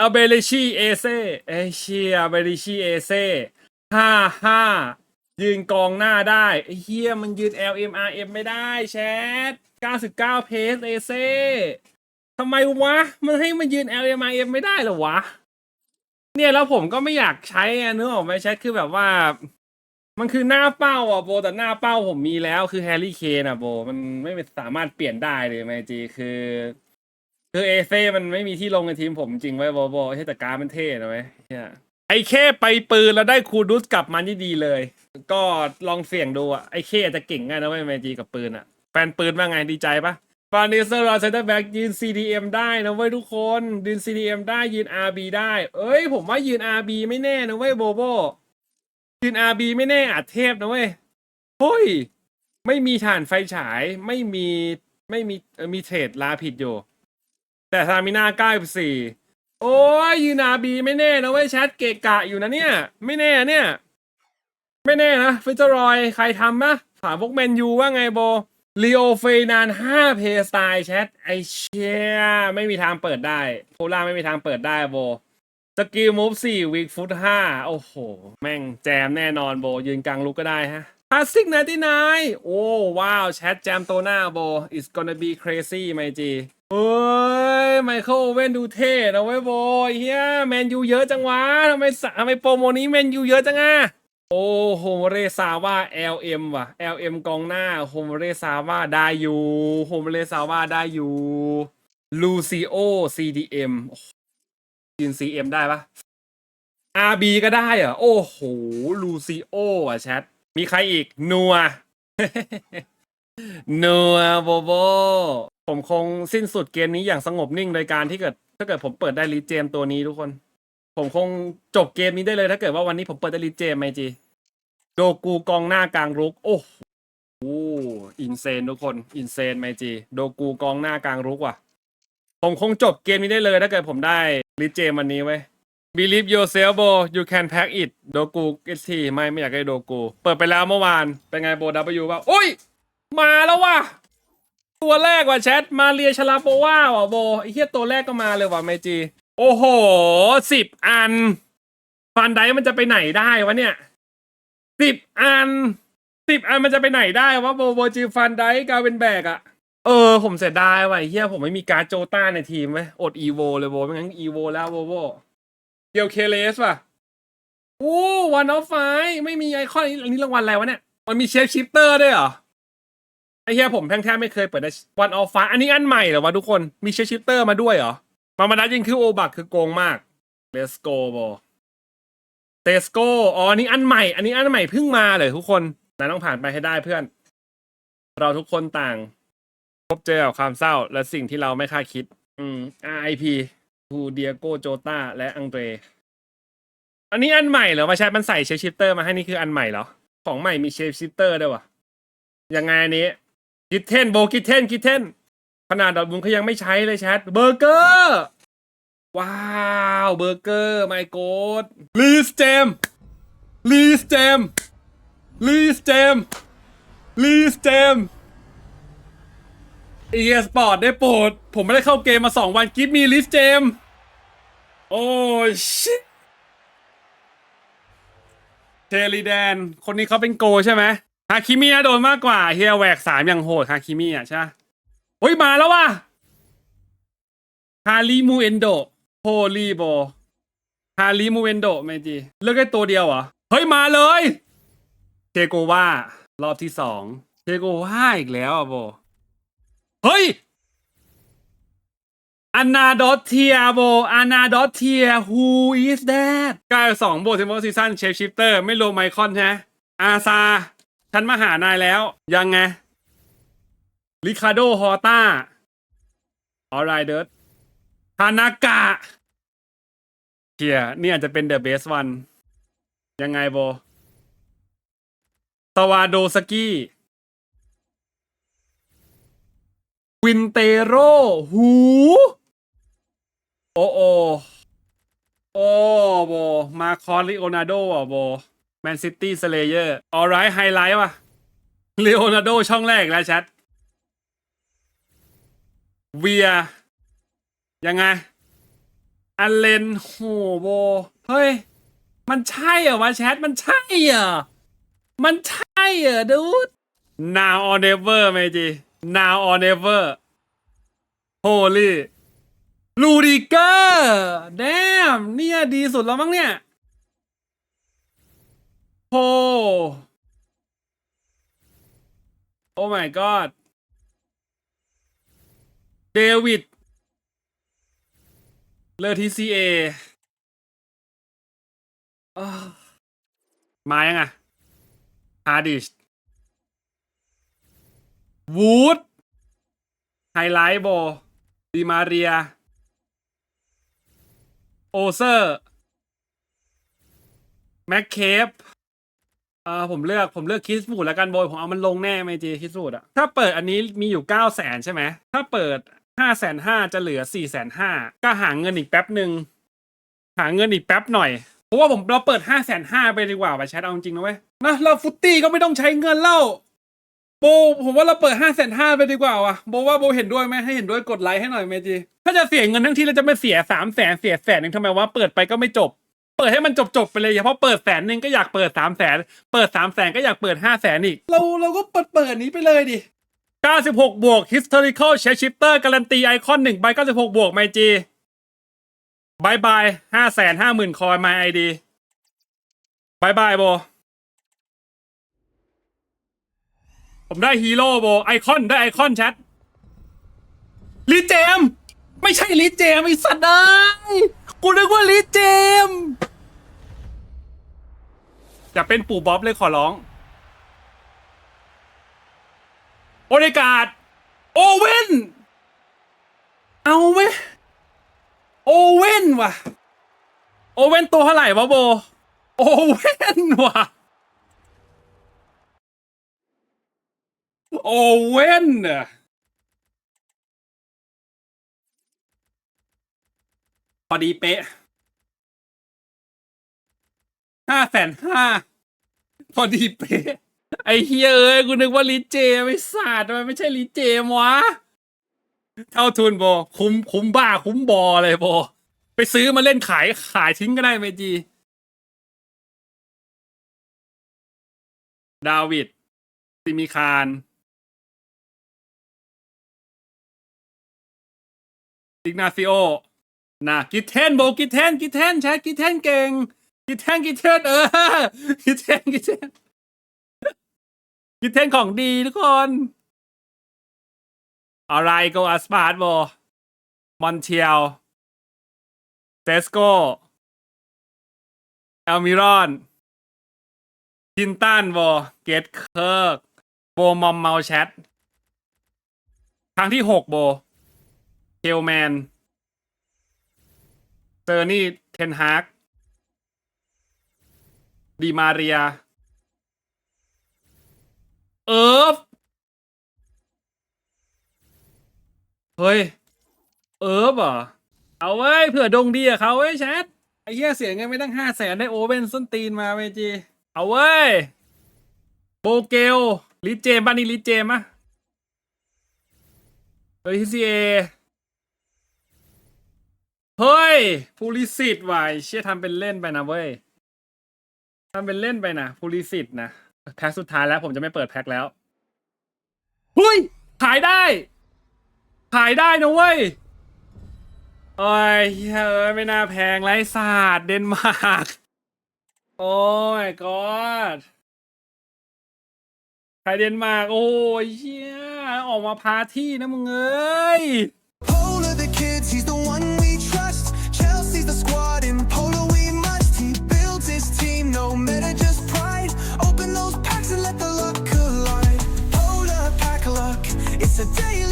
อเบริชีเอเซ่เอเชียเบริชีเอเซ่ห้าห้ายืนกองหน้าได้ไอ้เฮียมันยืน LMRM ไม่ได้แชท99 เพสเอเซ่ทำไมวะ มันให้มันยืน LMRM ไม่ได้เหรอวะ เนี่ยแล้วผมก็ไม่อยากใช้อะนึกออกไหมแชทคือแบบว่า มันคือหน้าเป้าอะโบแต่หน้าเป้าผมมีแล้วคือแฮร์รี่เคนอะโบ มันไม่สามารถเปลี่ยนได้เลยแมจีคือ คือเอเซ่มันไม่มีที่ลงในทีมผมจริงไว้ยโบโบเฮ้ยแต่การดมันเท่นะเว้ยเหี้ยไอ้เคไปปืนแล้วได้คูดุสกลับมานี่ดีเลย ก็ลองเสี่ยงดูอะไอ้เคอาจจะเก่งไงนะเว้ยแมจีกับปืนอะแฟนปืนว่าไงดีใจปะฟานิเซอร์รอเซนเตอร์แบ็กยืน CDM ได้นะเว้ยทุกคนยืน CDM ได้ยืน RB ได้ เอ้ย ผมว่ายืน RB ไม่แน่นะเว้ยโบโบยืน RB ไม่แน่อาจเทพนะเว้ยเฮ้ย ไม่มีฐานไฟฉายไม่มีไม่มีเออมีเทรดลาผิดอยู่ แต่ทามิน่าเก้าสี่โอ้ยยืน RB ไม่แน่นะเว้ยแชทเกะกะอยู่นะเนี่ย ไม่แน่เนี่ย ไม่แน่นะฟิเจอรอยใครทำนะถามพวกแมนยูว่าไงโบลีโอเฟนานห้าเพย์สไตล์แชทไอเชียไม่มีทางเปิดได้โพล่าไม่มีทางเปิดได้โบสกิลมูฟสี่วิกฟุตห้าโอ้โห แม่งแจมแน่นอนโบยืนกลางลุกก็ได้ฮะ พาสซิกนาที่นายโอ้ว้าวแชทแจมโตหน้าโบ it's gonna be crazy ไมจีเฮ้ยไมเคิลเว่นดูเท่นะเว้ยโบเฮียแมนยูเยอะจังวะทำไมสทำไมโปรโมนี้แมนยูเยอะจังอะโอ้โฮเรซาว่า LM ว่ะ LM กองหน้าโฮเรซาว่าได้อยู่โฮเรซาว่าได้อยู่ลูซิโอ CDM ยืน CM ได้ปะ RB ก็ได้เหรอโอ้โหลูซิโออะแชท มีใครอีก นัว นัวโบโบ ผมคงสิ้นสุดเกมนี้อย่างสงบนิ่งโดยการที่เกิด ถ้าเกิดผมเปิดได้ลีเจมตัวนี้ทุกคน ผมคงจบเกมนี้ได้เลยถ้าเกิดว่าวันนี้ผมเปิดได้ลีเจมไมจีโดกูกองหน้ากลางรุก โอ้โหอินเซนทุกคน อินเซนไมจีโดกูกองหน้ากลางรุกว่ะ ผมคงจบเกมนี้ได้เลยถ้าเกิดผมได้ลีเจมวันนี้ไว้ Believe yourself bro you can pack it โดกู ST ไม่ไม่อยากได้โดกู เปิดไปแล้วเมื่อวาน เป็นไงโบ W ว่าโอ้ย มาแล้วว่ะ ตัวแรกว่ะแชท มาเรียชลาโปว่า ว่ะโบไอ้เหี้ยตัวแรกก็มาเลยว่ะไมจี โอ้โหสิบอัน ฟันไดมันจะไปไหนได้วะเนี่ยสิบอันสิบอันมันจะไปไหนได้วะโบโบจีฟันไดกาเป็นแบกอะเออ ผมเสียดายว่ะไอเฮียผมไม่มีการโจต้าในทีมไว้อดอีโวเลยโบไม่งั้นอีโวแล้วโบโบ เดียวเคเลสว่ะโอ้วันออฟไฟไม่มีไอคอนอันนี้รางวัลอะไรวะเนี่ย มันมีเชฟชิปเตอร์ด้วยเหรอ ไอ้เฮียผมแทบไม่เคยเปิดวันออฟไฟอันนี้อันใหม่เหรอวะทุกคน มีเชฟชิปเตอร์มาด้วยเหรอ มามานัดยิงคือโอบักคือโกงมาก Let's go บอเตสโกอ๋ออันนี้อันใหม่ อันนี้อันใหม่เพิ่งมาเลยทุกคนนายต้องผ่านไปให้ได้เพื่อน เราทุกคนต่าง พบเจอกับความเศร้าและสิ่งที่เราไม่คาดคิด อืม RIP ทูเดียโกโจตาและอังเดรอันนี้อันใหม่เหรอมาใช้มันใส่เชฟชิปเตอร์มาให้นี่คืออันใหม่เหรอ ของใหม่มีเชฟชิปเตอร์ด้วยวะยังไงอันนี้กิทเทนโบกิทเทนกิทเทนขนาดดอทมุนเขายังไม่ใช้เลยแชทเบอร์เกอร์ว้าวเบอร์เกอร์ไมโกดลีสเจมลีสเจมลีสเจมลีสเจม เอสปอร์ตได้โปรด ผมไม่ได้เข้าเกมมาสองวันกิฟมีลิสเจม โอ้ชิเทลีแดน คนนี้เขาเป็นโกใช่ไหมฮาคิมินะโดนมากกว่าเฮียแหวกสามอย่างโหดฮาคิมิอะใช่เฮ้ยมาแล้วว่ะฮาริมูเอนโดโฮลีโบฮาริมูเอนโดเมจีเลือกได้ตัวเดียวเหรอ เฮ้ย มาเลยเทโกว่ารอบที่สองเทโกว่าอีกแล้วอะโบ เฮ้ยอันนาดอเทียโบอันนาดอเทีย who is that กลายสองโบเทมโบซีซันเชฟชิปเตอร์ไม่รวมไมคอนใช่ไหมอาซา ฉันมาหานายแล้ว ยังไงริคาโดฮอต้าออไรเดิร์ดฮานากะเฮียนี่อาจจะเป็นเดอะเบสวันยังไงโบตวาโดสกี้ วินเตโรหู โอโอ โอ้โบมาคอนลิโอนาโดอะโบแมนซิตี้สเลเยอร์ออไรไฮไลท์ว่ะลีโอนาโดช่องแรกแล้วแชทเวีย ยังไง อันเลนโหโบ เฮ้ย มันใช่เหรอวะแชท มันใช่เหรอ มันใช่เหรอดูด now or never เมจี now or never holy ลูดิเกอร์แดมเนี่ยดีสุดแล้วมั้งเนี่ยโหโอ้ my god เดวิด เลอทีซีเอมายังอะฮาร์ดิช วูดไฮไลท์โบดีมาเรีย โอเซอร์ แม็กเคฟเออผมเลือกผมเลือกคิสบูดแล้วกันโบยผมเอามันลงแน่ไมจีคิสบูดอะถ้าเปิดอันนี้มีอยู่เก้าแสนใช่ไหม ถ้าเปิดห้าแสนห้าจะเหลือสี่แสนห้าก็หาเงินอีกแป๊บหนึ่งหาเงินอีกแป๊บหน่อย เพราะว่าผมเราเปิดห้าแสนห้าไปดีกว่าไปแชทเอาจริงนะเว้ยนะเราฟุตตี้ก็ไม่ต้องใช้เงินเล่า โบผมว่าเราเปิดห้าแสนห้าไปดีกว่าว่ะโบว่าโบเห็นด้วยไหมให้เห็นด้วยกดไลค์ให้หน่อยเมจีถ้าจะเสียเงินทั้งที่เราจะไม่เสียสามแสนเสียแสนหนึ่งทำไมวะเปิดไปก็ไม่จบ เปิดให้มันจบจบๆไปเลยอย่าเพราะเปิดแสนหนึ่งก็อยากเปิดสามแสนเปิดสามแสนก็อยากเปิดห้าแสนอีก เราเราก็เปิดเปิดนี้ไปเลยดิ96 บวก historical share shifter การันตีไอคอน1ใบ96 บวกไมจีบายบายห้าแสนห้าหมื่นคอย my ID บายบายโบ ผมได้ฮีโร่โบไอคอนได้ไอคอนแชทลีเจม ไม่ใช่ลีเจมไอสัตว์เอ้ยกูนึกว่าลีเจมจะเป็นปู่บ๊อบเลยขอร้อง โอเดการ์ดโอเว่น เอาไหมโอเว่นว่ะ โอเว่นตัวเท่าไหร่วะโบ โอเว่นว่ะ โอเว่นพอดีเป๊ะห้าแสนห้าพอดีเป๊ะ ไอเฮียเอ้ยกูนึกว่าลิเจไม่ศาสตร์มันไม่ใช่ลิเจมวะ เท่าทุนโบคุ้มคุ้มบ้าคุ้มบอเลยโบไปซื้อมาเล่นขายขายทิ้งก็ได้เมจีดาวิดซิมิคาร อิกนาซิโอนะกิเทนโบกิเทนกิเทนแชทกิเทนเก่งกิเทนกิเทนเออกิเทนกิเทนกิเทนของดีทุกคนอะไรก็อัสปาร์ตโบมอนเทียลเตสโกเอลมิรอนจินตันโบเกตเคิร์กโบมอมเมาแชทครั้งที่หกโบ ลแมนเซอร์นี่เทนฮาร์กดีมาเรีย เอิร์ฟเฮ้ย เอิร์ฟเหรอเอาไว้เผื่อดงดีอะเขาเว้แชทไอ้เหี้ยเสียเงินไม่ตั้งห้าแสนได้โอเว่นส้นตีนมาเวจี เอาไว้โบเกลลิเจมบ้านนี้ลิเจมอะเฮ้ยทีซีเอ เฮ้ยพูลิสิตว่ะไอ้เชี่ยทำเป็นเล่นไปนะเว้ยทำเป็นเล่นไปนะพูลิสิตนะแพ็คสุดท้ายแล้วผมจะไม่เปิดแพ็คแล้วเฮ้ยขายได้ ขายได้นะเว้ยโอ้ยเฮ้ยเอ้ยไม่น่าแพงไรศาสตร์เดนมาร์กโอ้ยกอดขายเดนมาร์กโอ้ยเชี่ยออกมาพาที่นะมึงเอ้ย the squad in polo we must. He builds his team, no matter just pride. Open those packs and let the luck collide. Polar pack luck, it's a day